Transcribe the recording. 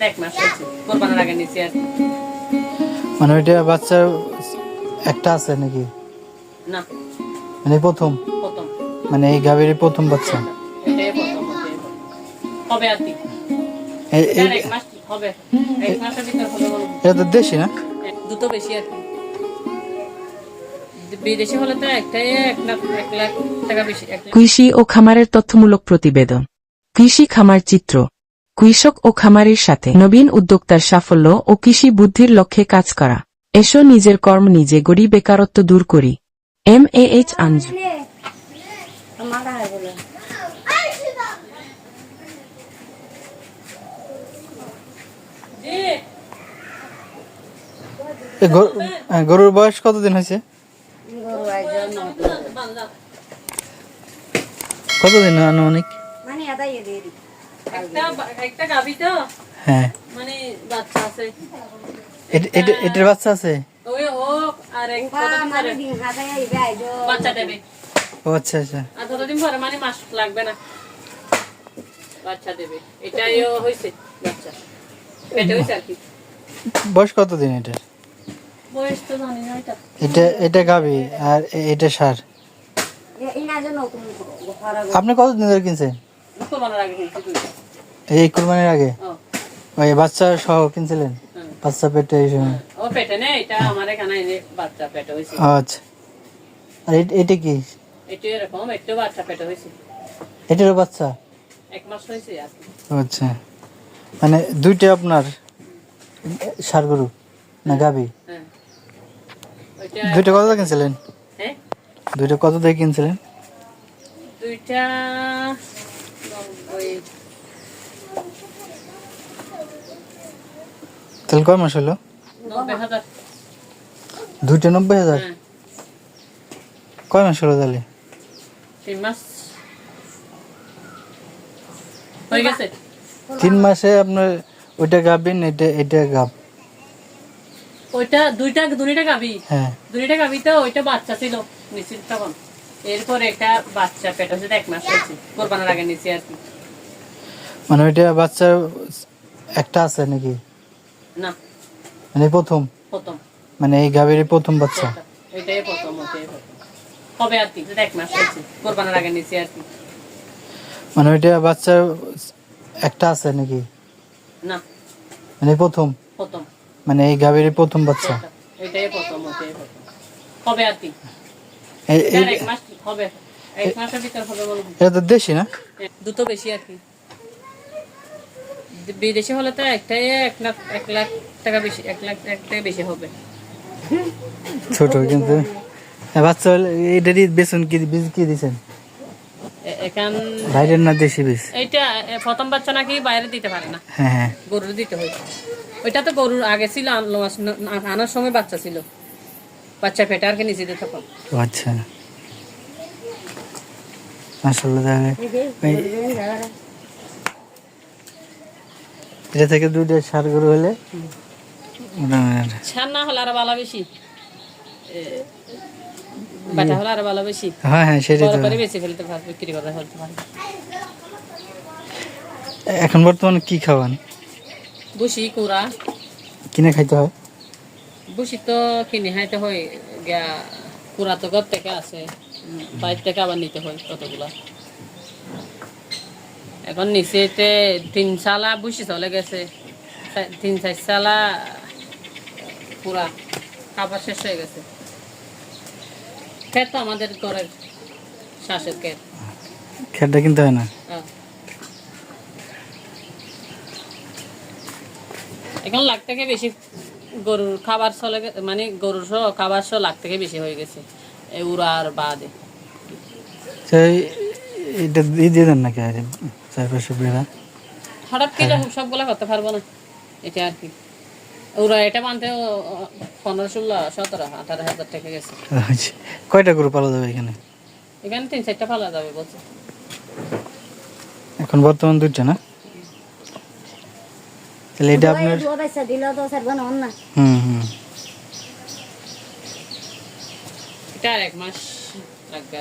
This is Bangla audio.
এক মাস হয়েছে কোরবানের আগে নিচে আর কি। মানে ওইটা বাচ্চার একটা আছে নাকি? না মানে প্রথম? প্রথম। মানে এই গাভীর প্রথম বাচ্চা? এটাই প্রথম ওটাই প্রথম। হবে আর কি। এ- এটার এই- এক মাস হবে এক মাসের ভিতর হবে মনে হয়। এটা তো দেশি না? দুটো বেশি আর কি। বিদেশি হলে তো একটাই এক লাখ এক লাখ টাকা বেশি এক লাখ। কৃষি ও খামারের তথ্যমূলক প্রতিবেদন। কৃষি খামার চিত্র। কৃষক ও খামারের সাথে নবীন উদ্যোক্তার সাফল্য ও কৃষি বুদ্ধির লক্ষ্যে কাজ করা। এসো নিজের কর্ম নিজে গড়ি বেকারত্ব দূর করি। M A H Anju. গরু- গরুর বয়স কতদিন হয়েছে? কতদিন আনুমানিক? একটা বা- একটা তো? হ্যাঁ। মানে বাচ্চা আছে। এট- এট- এটার বাচ্চা আছে? ওই হোক আর এক বাচ্চা দেবে। ও আচ্ছা আচ্ছা। আর যতদিন পরে? মানে মাস লাগবে না। বাচ্চা দেবে। এটাই ও বাচ্চা। পেটে হয়েছে আর কি। বয়স কতদিন এটার? বয়স তো জানি না এটা। এটা এটা গাবি আর এটা সার। আপনি কতদিন ধরে কিনছেন? কোরবানোর আগে কিনছি। দুইটা এই কুরবানির আগে? ওই বাচ্চা সহ কিনছিলেন? বাচ্চা পেটে এই সময়? ও পেটে এটা আমার এখানে বাচ্চা পেটে হয়েছে। ও আচ্ছা। আর এটা কি? একটু এরকম একটু বাচ্চা পেটে হয়েছে। এটারও বাচ্চা? এক মাস ও আচ্ছা। মানে দুইটা আপনার সার গরু না গাবি? দুইটা কত দিয়ে কিনছিলেন? হ্যাঁ? দুইটা কত দিয়ে কিনছিলেন? দুইটা নব্বই তাহলে কয় মাস হলো? দুইটা নব্বই হাজার? হ্যাঁ। কয় মাস হলো তাহলে? তিন মাস। আপনার ওইটা গাবিন এটা এটা গাব? ওইটা দুইটা দুইটা গাবি? হ্যাঁ। দুইটা গাবি তো ওইটা বাচ্চা ছিল নিচে তখন। এরপর একটা বাচ্চা পেট হচ্ছে এক মাস হয়েছে কোরবানোর আগে নিচে আর কি। মানে ওইটা বাচ্চা একটা আছে নাকি? না। মানে প্রথম? প্রথম। মানে এই গাভীর প্রথম বাচ্চা? ওইটাই প্রথম আর কি এক মাস হয়েছে কোরবানোর আগে নিচে আর কি। মানে ওইটা বাচ্চা একটা আছে নাকি? না। মানে প্রথম? প্রথম। মানে এই গাভীর প্রথম বাচ্চা? ওইটাই প্রথম আর কি। এক মাস হবে। এক মাসের ভিতর হবে বলে এটা তো দেশি না? দুটো বেশি আর কি। বিদেশি হলে তো একটাই এক লাখ এক লাখ টাকা বেশি এক লাখ এক টাকা বেশি হবে ছোট কিন্তু হ্যাঁ, হলে এটারই বেসন কি বীজ কি দিছেন এখান বাইরের না দেশি বীজ এইটা এ, প্রথম বাচ্চা নাকি বাইরে দিতে পারে না হ্যাঁ হ্যাঁ গরুর দিতে হয় ওইটা তো গরুর আগে ছিল আনলো আনার সময় বাচ্চা ছিল বাচ্চা পেটে আর কি নিচে দিতে তখন ও আচ্ছা মাসাল্লাহ এটা থেকে দুইটা সার গরু হলে ছাড় না হলে আরও ভালো বেশি। বাটা হলে আরও ভালো বেশি। হ্যাঁ হ্যাঁ সেটাই তো। পরে বেশি ফেলতে পারবে বিক্রি করে ফেলতে পারবে। এখন বর্তমানে কি খাওয়ান? বুসি কুড়া। কিনে খাইতে হয়? বুসি তো কিনে হাইতে হয় গিয়া কুড়া তো ঘর থেকে আছে। বাইর থেকে আবার নিতে হয় কতগুলা। এখন নিচেতে তিন সালা বুসি চলে গেছে তিন চার সালা পুরা খাবার শেষ হয়ে গেছে। খেত তো আমাদের ঘরের শ্বাসের খেত খেটটা কিনতে হয় না? এখন লাখ থেকে বেশি গরুর খাবার চলে মানে গরুর সহ খাবার সহ লাখ থেকে বেশি হয়ে গেছে এই উড়ার বাদে। এই- এটা দিয়ে দেন নাকি চারপাশে বেড়া। হঠাৎ কি রকম সবগুলা করতে পারব না। এটা আর কি। ওরা এটা মানতে পনেরো ষোলো সতেরো আঠারো হাজার টাকা গেছে। আচ্ছা। কয়টা গরু পালা যাবে এখানে? এখানে তিন চারটা পালা যাবে বলছে। এখন বর্তমান দুইটা না? তাহলে এটা আপনার হুম হুম। এটা আর এক মাস লাগবে।